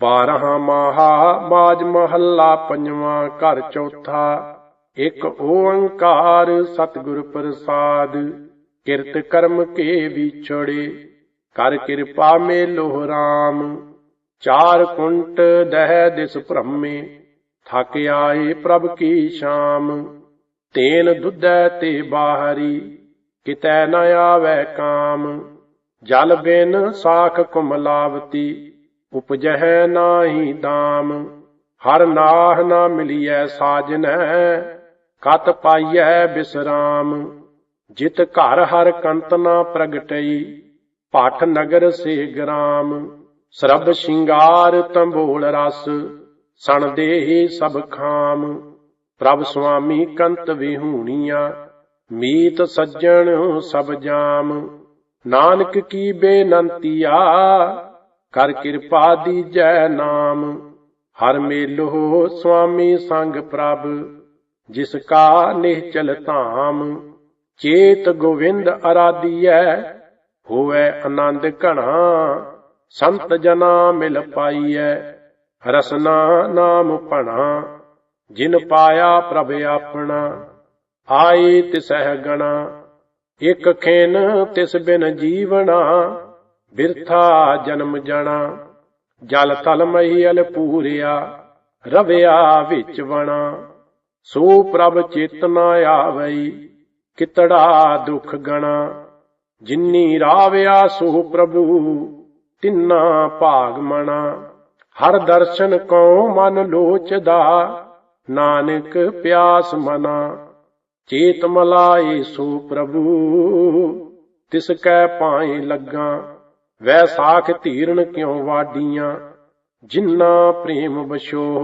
ਬਾਰਹਾ ਮਾਹਾ ਮਾਜ ਮਹੱਲਾ, ਪੰਜਵਾਂ ਘਰ, ਚੌਥਾ ਇਕ ਓੰਕਾਰ, ਸਤਿਗੁਰ ਪ੍ਰਸਾਦ। ਕਿਰਤ ਕਰਮ ਕੇ ਵਿਛੜੇ, ਕਰ ਕਿਰਪਾ ਮੇ ਲੋਹ ਰਾਮ। ਚਾਰ ਕੁੰਟ ਦਹਿ ਦਿਸ ਭ੍ਰਮੇ, ਥਕ ਆਏ ਪ੍ਰਭ ਕੀ ਸ਼ਾਮ। ਤੇਨ ਦੁੱਧੈ ਤੇ ਬਾਹਰੀ, ਕਿਤੈ ਨ ਆਵੈ ਕਾਮ। ਜਲ ਬਿਨ ਸਾਖ ਕੁਮਲਾਵਤੀ ਉਪਜਹਿ ਨਾਹੀ ਦਾਮ, ਹਰ ਨਾਹ ਨਾ ਮਿਲੀਐ ਸਾਜਨੈ, ਕਤ ਪਾਈਐ ਬਿਸਰਾਮ। ਜਿਤ ਘਰ ਹਰ ਕੰਤ ਨਾ ਪ੍ਰਗਟਈ ਭੱਠ ਨਗਰ ਸੇ ਗ੍ਰਾਮ। ਸਰਬ ਸ਼ਿੰਗਾਰ ਤੰਬੋਲ ਰਸ, ਸਣ ਦੇਹੀ ਸਭ ਖਾਮ। ਪ੍ਰਭ ਸੁਆਮੀ ਕੰਤ ਵਿਹੂਣੀਆਂ, ਮੀਤ ਸੱਜਣ ਸਭ ਜਾਮ। ਨਾਨਕ ਕੀ ਬੇਨੰਤੀਆ ਕਰ ਕਿਰਪਾ ਦੀਜੈ ਨਾਮ। ਹਰ ਮੇਲੋ ਸੁਆਮੀ ਸੰਗ ਪ੍ਰਭ, ਜਿਸ ਕਾ ਨਿਹਚਲ ਧਾਮ। ਚੇਤ ਗੋਵਿੰਦ ਅਰਾਧੀਐ, ਹੋਵੇ ਆਨੰਦ ਘਣਾ। ਸੰਤ ਜਨਾ ਮਿਲ ਪਾਈਐ, ਰਸਨਾ ਨਾਮ ਭਣਾ। ਜਿਨ ਪਾਇਆ ਪ੍ਰਭ ਆਪਣਾ ਆਈ ਤਿਸਹਿ ਗਣਾ। ਇਕ ਖੇਨ ਤਿਸ ਬਿਨ ਜੀਵਣਾ। ਬਿਰਥਾ ਜਨਮ ਜਣਾ, ਜਲ ਤਲ ਮਹੀਲ ਪੂਰਿਆ, ਰਵਿਆ ਵਿੱਚ ਵਣਾ। ਸੋ ਪ੍ਰਭ ਚੇਤਨਾ ਆਵਈ, ਕਿਤੜਾ ਦੁਖ ਗਣਾ। ਜਿਨੀ ਰਾਵਿਆ ਸੋ ਪ੍ਰਭੂ, ਤਿੰਨਾ ਭਾਗ ਮਣਾ। ਹਰ ਦਰਸ਼ਨ ਕਉ ਮਨ ਲੋਚਦਾ, ਨਾਨਕ ਪਿਆਸ ਮਨਾ। ਚੇਤ ਮਲਾਏ ਸੋ ਪ੍ਰਭੂ, ਤਿਸ ਕੈ ਪਾਏ ਲੱਗਾ। ਵੈਸਾਖ ਧੀਰਨ ਧੀਰਣ ਕਿਉ ਵਾਡੀਆਂ? ਜਿਨ੍ਹਾਂ ਪ੍ਰੇਮ ਬਸ਼ੋ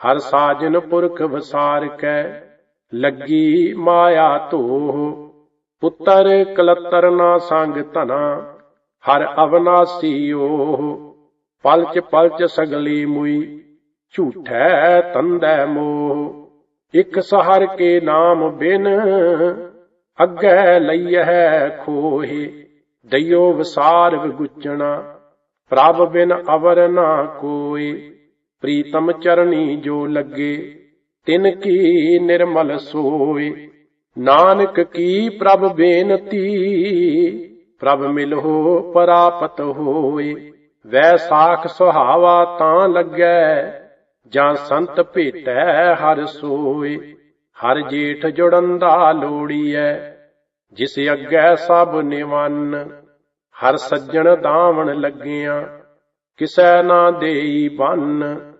ਹਰ ਸਾਜਨ ਪੁਰਖ ਵਸਾਰ ਕੈ, ਲੱਗੀ ਮਾਇਆ ਧੋਹ। ਪੁੱਤਰ ਕਲਤਰ ਨਾ ਸੰਗ ਧਨਾ, ਹਰ ਅਵਨਾਸੀ ਓਹ ਪਲਚ ਪਲਚ ਸਗਲੀ ਮੁਈ, ਝੂਠੈ ਤੰਦੈ ਮੋਹ। ਇਕ ਸਹਰ ਕੇ ਨਾਮ ਬਿਨ, ਅੱਗੇ ਲਈਐ ਖੋਹੇ। ਦਈਓ ਵਿਸਾਰ ਵਿਗੁਚਣਾ ਪ੍ਰਭ ਬਿਨ ਅਵਰ ਨਾ ਕੋਈ, ਪ੍ਰੀਤਮ ਚਰਣੀ ਜੋ ਲੱਗੇ, ਤਿਨ ਕੀ ਨਿਰਮਲ ਸੋਏ। ਨਾਨਕ ਕੀ ਪ੍ਰਭ ਬੇਨਤੀ, ਪ੍ਰਭ ਮਿਲੋ ਪਰਾਪਤ ਹੋਏ। ਵੈਸਾਖ ਸੁਹਾਵਾ ਤਾਂ ਲੱਗੈ, ਜਾਂ ਸੰਤ ਭੇਟੈ ਹਰ ਸੋਏ। ਹਰ ਜੇਠ ਜੁੜੰਦਾ ਲੋੜੀਐ ਜਿਸ ਅੱਗੇ ਸਭ ਨਿਵੰਨ, ਹਰ ਸੱਜਣ ਦਾਵਣ ਲੱਗਿਆ, ਕਿਸੈ ਨਾ ਦੇਈ ਬੰਨ।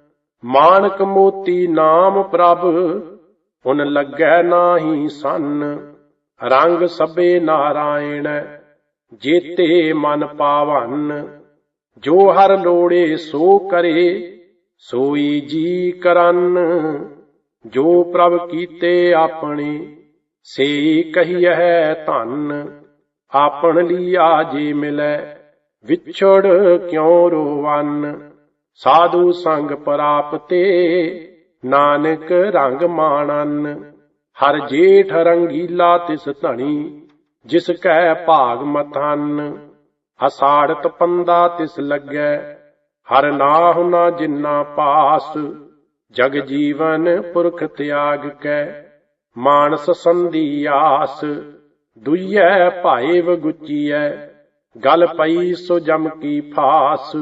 ਮਾਨਕ ਮੋਤੀ ਨਾਮ ਪ੍ਰਭ ਉਨ ਲੱਗੈ ਨਾਹੀ ਸੰਨ। ਰੰਗ ਸਭੇ ਨਾਰਾਇਣ, ਜੇਤੇ ਮਨ ਪਾਵਨ। ਜੋ ਹਰ ਲੋੜੇ ਸੋ ਕਰੇ, ਸੋਈ ਜੀ ਕਰਨ। ਜੋ ਪ੍ਰਭ ਕੀਤੇ ਆਪਣੇ ਸੇ ਕਹੀਐ ਧਨ, ਆਪਣ ਲੀਆ ਜੇ ਮਿਲੈ, ਵਿਛੜ ਕਿਉ ਰੋਵਨ? ਸਾਧੂ ਸੰਗ ਪ੍ਰਾਪਤੇ, ਨਾਨਕ ਰੰਗ ਮਾਣਨ। ਹਰ ਜੇਠ ਰੰਗੀਲਾ ਤਿਸ ਧਣੀ, ਜਿਸ ਕੈ ਭਾਗ ਮਥਨ। ਅਸਾੜਤ ਪੰਦਾ ਤਿਸ ਲੱਗੈ, ਹਰ ਨਾਹੁ ਨਾ ਜਿੰਨਾ ਪਾਸ। ਜਗ ਜੀਵਨ ਪੁਰਖ ਤਿਆਗ ਕੈ ਮਾਨਸ ਸੰਧੀ ਆਸ, ਦੁਈਐ ਭਾਏ ਵਗੁਚੀਐ, ਗਲ ਪਈ ਸੋ ਜਮ ਕੀ ਫਾਸ,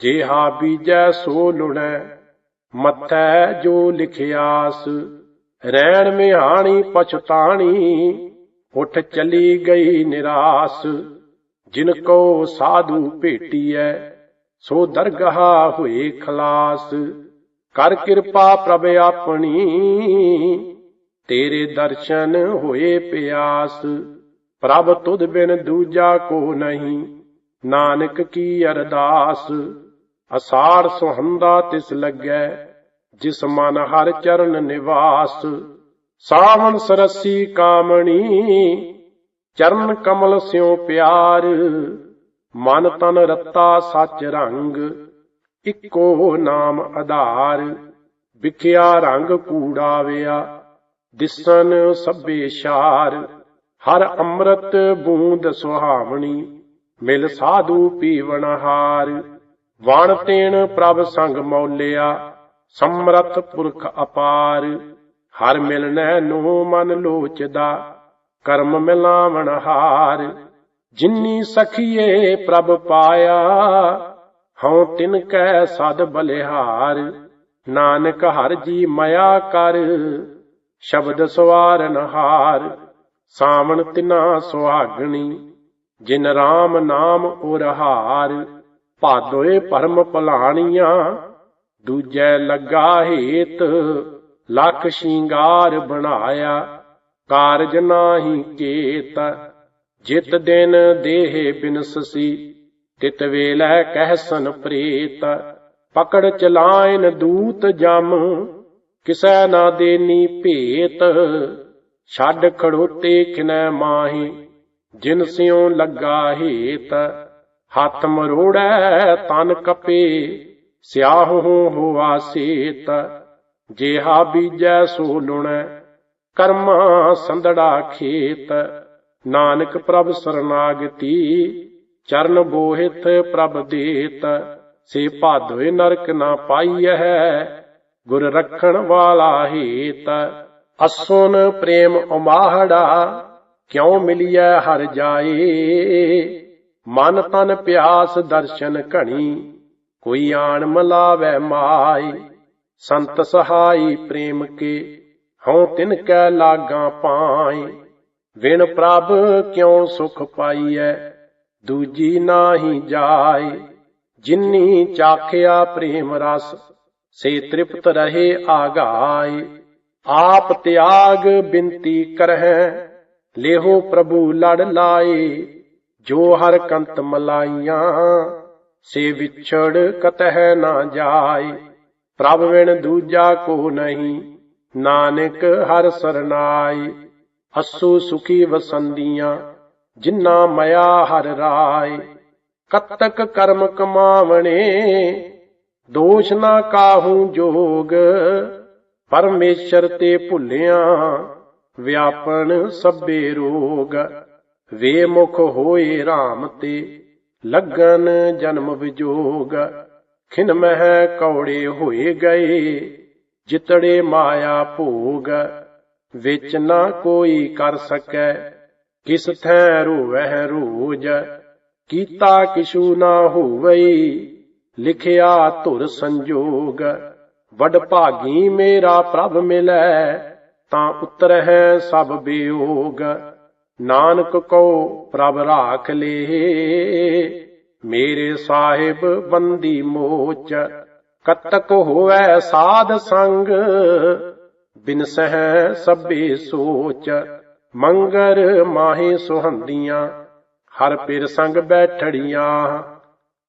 ਜੇਹਾ ਬੀਜੈ ਸੋ ਲੁਣੈ ਮੱਥੈ ਜੋ ਲਿਖਿਆਸ, ਰੈਣ ਮਿਹਾਣੀ ਪਛਤਾਣੀ, ਉਠ ਚਲੀ ਗਈ ਨਿਰਾਸ, ਜਿਨ ਕੋ ਸਾਧੂ ਭੇਟੀਐ, ਸੋ ਦਰਗਾਹ ਹੋਏ ਖਲਾਸ, ਕਰ ਕਿਰਪਾ ਪ੍ਰਭ ਆਪਣੀ ਤੇਰੇ ਦਰਸ਼ਨ ਹੋਏ ਪਿਆਸ, ਪ੍ਰਭ ਤੁਧ ਬਿਨ ਦੂਜਾ ਕੋ ਨਹੀਂ। ਨਾਨਕ ਕੀ ਅਰਦਾਸ, ਅਸਾਰ ਸੁਹੰਦਾ ਤਿਸ ਲੱਗੈ, ਜਿਸ ਮਨ ਹਰ ਚਰਨ ਨਿਵਾਸ। ਸਾਵਣ ਸਰਸੀ ਕਾਮਣੀ, ਚਰਨ ਕਮਲ ਸਿਉ ਪਿਆਰ। ਮਨ ਤਨ ਰੱਤਾ ਸੱਚ ਰੰਗ, ਇੱਕੋ ਨਾਮ ਆਧਾਰ। ਵਿਖਿਆ ਰੰਗ ਕੂੜਾਵਿਆ ਦਿਸਨ ਸਭੇ ਸ਼ਾਰ, ਹਰ ਅੰਮ੍ਰਿਤ ਬੂੰਦ ਸੁਹਾਵਣੀ, ਮਿਲ ਸਾਧੂ ਪੀਵਣ ਹਾਰ। ਵਾਣ ਤੇਣ ਪ੍ਰਭ ਸੰਗ ਮੌਲਿਆ ਸਮਰਤ ਪੁਰਖ ਅਪਾਰ। ਹਰ ਮਿਲਨੈ ਨੋ ਮਨ ਲੋਚਦਾ, ਕਰਮ ਮਿਲਾਵਣ ਹਾਰ। ਜਿਨੀ ਸਖੀਏ ਪ੍ਰਭ ਪਾਇਆ, ਹਉ ਤਿਨ ਕੈ ਸਦ ਬਲਿਹਾਰ। ਨਾਨਕ ਹਰ ਜੀ ਮਇਆ ਕਰ ਸ਼ਬਦ ਸਵਾਰਨ ਹਾਰ ਸਾਵਣ ਤਿਨਾ ਸੁਹਾਗਣੀ, ਜਿਨ RAM ਨਾਮ ਉਰਹਾਰ, ਭਾਦੋਏ ਭਰਮ ਭਲਾਣੀਆਂ, ਦੂਜੈ ਲੱਗਾ ਹੇਤ, ਲੱਖ ਸ਼ਿੰਗਾਰ ਬਣਾਇਆ, ਕਾਰਜ ਨਾਹੀ ਕੇਤ ਜਿਤ ਦਿਨ ਦੇਹ ਬਿਨਸਸੀ, ਤਿਤ ਵੇਲੇ ਕਹਿਸਨ ਪ੍ਰੇਤ, ਪਕੜ ਚਲਾਇਨ ਦੂਤ ਜਮ ਕਿਸੈ ਨਾ ਦੇਨੀ ਭੇਤ, ਛੱਡ ਖੜੋਤੇ ਕਿਨੈ ਮਾਹੀ, ਜਿਨ ਸਿਉ ਲੱਗਾ ਹੇਤ, ਹੱਥ ਮਰੋੜੈ ਤਨ ਕਪੇ, ਸਿਆਹੂ ਹੋਆ ਸੀਤ, ਜੇਹਾ ਬੀਜੈ ਸੋ ਲੁਣੈ, ਕਰਮਾ ਸੰਦੜਾ ਖੇਤ, ਨਾਨਕ ਪ੍ਰਭ ਸਰਨਾਗਤੀ, ਚਰਨ ਬੋਹਿਤ ਪ੍ਰਭ ਦੇਤ, ਸੇ ਭਾਦੋਏ ਨਰਕ ਨਾ ਪਾਈਐ ਗੁਰ ਰੱਖਣ ਵਾਲਾ ਹੇਤ ਅਸੁਨ ਪ੍ਰੇਮ ਉਮਾਹੜਾ, ਕਿਉ ਮਿਲਿਐ ਹਰ ਜਾਏ ਮਨ ਤਨ ਪਿਆਸ ਦਰਸ਼ਨ ਘਣੀ, ਕੋਈ ਆਣ ਮਲਾਵੈ ਮਾਈ। ਸੰਤ ਸਹਾਈ ਪ੍ਰੇਮ ਕੇ, ਹਉ ਤਿਨ ਕੈ ਲਾਗਾ ਪਾਈ। ਵਿਣ ਪ੍ਰਭ ਕਿਉ ਸੁਖ ਪਾਈਐ, ਦੂਜੀ ਨਾਹੀ ਜਾਏ ਜਿਨੀ ਚਾਖਿਆ ਪ੍ਰੇਮ ਰਸ ਸੇ ਤ੍ਰਿਪਤ ਰਹੇ ਆਗਾਏ, ਆਪ ਤਿਆਗ ਬਿੰਤੀ ਕਰਹਿ, ਲੇਹੋ ਪ੍ਰਭੂ ਲੜ ਲਾਏ, ਜੋ ਹਰ ਕੰਤ ਮਲਾਈਆਂ, ਸੇ ਵਿਛੜ ਕਤਹਿ ਨਾ ਜਾਏ, ਪ੍ਰਭ ਵਿਣ ਦੂਜਾ ਕੋ ਨਹੀਂ, ਨਾਨਕ ਹਰ ਸਰਨਾਈ ਅਸੂ ਸੁਖੀ ਵਸੰਦੀਆਂ ਜਿਨ੍ਹਾਂ ਮਇਆ ਹਰ ਰਾਏ, ਕਤਕ ਕਰਮ ਕਮਾਵਣੇ ਦੋਸ਼ ਨਾ ਕਾਹੂ ਜੋਗ। ਪਰਮੇਸ਼ਰ ਤੇ ਭੁੱਲਿਆ ਵਿਆਪਣ ਸਭੇ ਰੋਗ। ਵੇ ਮੁਖ ਹੋਏ RAM ਤੇ ਲੱਗਨ ਜਨਮ ਵਿਜੋਗ। ਖਿਨ ਮਹਿ ਕੌੜੇ ਹੋਏ ਗਏ, ਜਿਤੜੇ ਮਾਇਆ ਭੋਗ। ਵਿੱਚ ਨਾ ਕੋਈ ਕਰ ਸਕੈ, ਕਿਸ ਥੈ ਰੋਵਹਿ ਰੋਜ। ਕੀਤਾ ਕਿਛੂ ਨਾ ਹੋਵਈ ਲਿਖਿਆ ਧੁਰ ਸੰਜੋਗ। ਵਡ ਭਾਗੀ ਮੇਰਾ ਪ੍ਰਭ ਮਿਲੈ, ਤਾਂ ਉਤਰਹਿ ਸਭ ਬਿਯੋਗ ਨਾਨਕ ਕੋ ਪ੍ਰਭ ਰਾਖ ਲੇ, ਮੇਰੇ ਸਾਹਿਬ ਬੰਦੀ ਮੋਚ। ਕਤਕ ਹੋਵੈ ਸਾਧ ਸੰਗ, ਬਿਨ ਸਹਿ ਸਭੇ ਸੋਚ। ਮੰਗਰ ਮਾਹੀ ਸੁਹੰਦੀਆਂ, ਹਰ ਪਿਰ ਸੰਗ ਬੈਠੜੀਆਂ।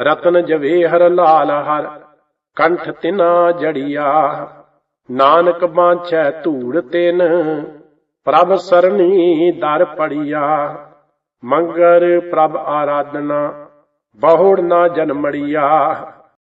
ਰਤਨ ਜਵੇ ਹਰ ਲਾਲ ਹਰ, ਕੰਠ ਤਿਨਾ ਜੜੀਆ। ਨਾਨਕ ਬਾਂਛੈ ਧੂੜ ਤਿਨ, ਪ੍ਰਭ ਸਰਣੀ ਦਰ ਪੜੀਆ। ਮੰਗਰ ਪ੍ਰਭ ਆਰਾਧਨਾ, ਬਹੁੜ ਨਾ ਜਨਮੜੀਆ